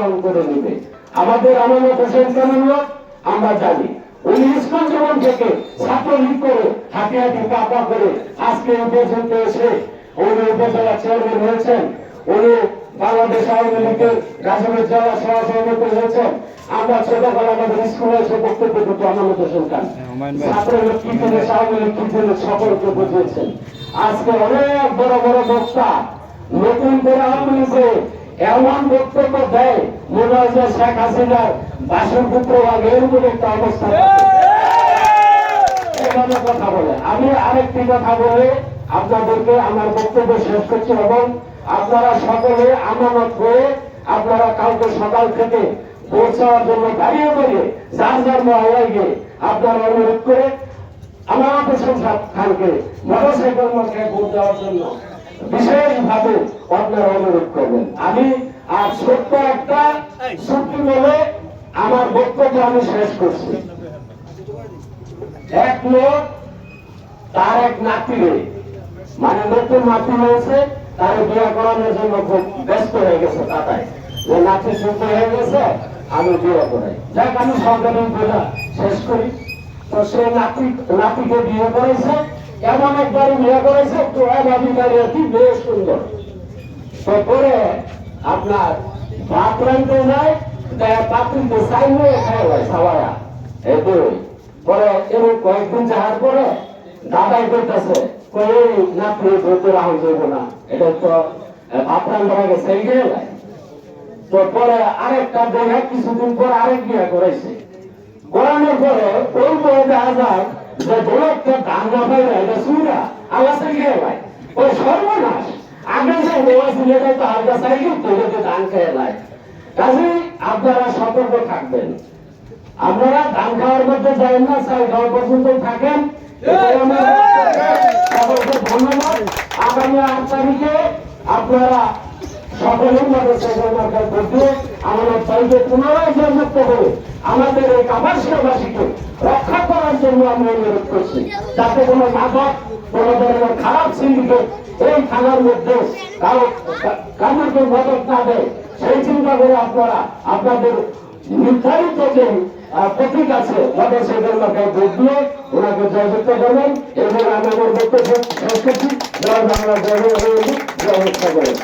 পালন করে নিবে। আমাদের আমানত হোসেন কেমন লোক আমরা জানি উনি স্কুল জীবন থেকে ছাত্রলীগ করে হাতে হাতে পাপা করে আজকে পর্যন্ত এসে উনি উপজেলা চেয়ারম্যান হয়েছেন। উনি বাংলাদেশ আওয়ামী লীগের গাজীপুর জেলা সহসভাপতি হয়েছেন। আমরা ছোটবেলা আমাদের স্কুলে এসে বক্তব্য দিত আমানত হোসেন খান। ছাত্রলীগ কি জিনিস আওয়ামী লীগ কি জিনিস সকলকে বুঝিয়েছেন। আজকে অনেক বড় বড় বক্তা নতুন করে আওয়ামী লীগে এমন বক্তব্য দেয় যে শেখ হাসিনার বাসন পুত্র এরকম একটা অবস্থা কথা বলে। আমি আরেকটি কথা বলে আপনাদেরকে আমার বক্তব্য শেষ করছি, এবং আপনারা সকলে আমানত হয়ে আপনারা কালকে সকাল থেকে পৌঁছাওয়ার জন্য দাঁড়িয়ে পড়ে যার যার মহলায় গিয়ে আপনারা অনুরোধ করে আমার প্রশংসা খানকে মোটরসাইকেল মার্কায় ভোট দেওয়ার জন্য বিশেষভাবে আপনারা অনুরোধ করবেন। আমি আর ছোট্ট একটা ছুটি বলে আমার বক্তব্য আমি শেষ করছি। এক লোক তার এক নাতিরে মানে নতুন নাতি হয়েছে তার বিয়ে করানোর জন্য খুব ব্যস্ত হয়ে গেছে তাতায় যে নাতি সুস্থ হয়ে গেছে আমি বিয়ে করাই। যাক আমি সরকারি বলে শেষ করি। তো সে নাতি নাতিকে বিয়ে করেছে এমন একবার বিয়ে করেছে তো এভাবে বেশ সুন্দর। তো পরে আপনার ভাত রাখতে নাই পাত্রিতে চাইলে খাই হয় সবাইয়া এই পরে এরকম কয়েকদিন যাওয়ার পরে দাদাই করতেছে কই ধরতে রাহুল যাইব না, এটা তো গেলে তো পরে আরেকটা দেখা কিছুদিন পর আরেক বিয়ে করানোর পরে ওই বয়ে দেখা যায় যে না পাইলে এটা সুরা। আল্লাহ সাইকেল ভাই? ওই সর্বনাশ। দেওয়া তো দান খেয়ে নাই আপনারা সতর্ক থাকবেন। আপনারা ধান খাওয়ার মধ্যে যাবেন না চাল খাওয়া পর্যন্ত থাকেন। ধন্যবাদ। আগামী আট তারিখে আপনারা সকলের মধ্যে আমাদের চাইতে পুনরায় করে আমাদের এই রক্ষা করার জন্য আমি অনুরোধ করছি। যাতে কোনো মাদক, কোনো ধরনের খারাপ সিন্ডিকেট এই থানার মধ্যে কারও কারোকে মদত না দেয়, সেই চিন্তা করে আপনারা আপনাদের নির্ধারিত যে প্রতীক আছে মদত সেখানে মার্কার ভোট দিয়ে ওনাকে জয়যুক্ত করবেন এবং আমি আমার বক্তব্য শেষ করছি। জয় বাংলা, জয় জয় জয়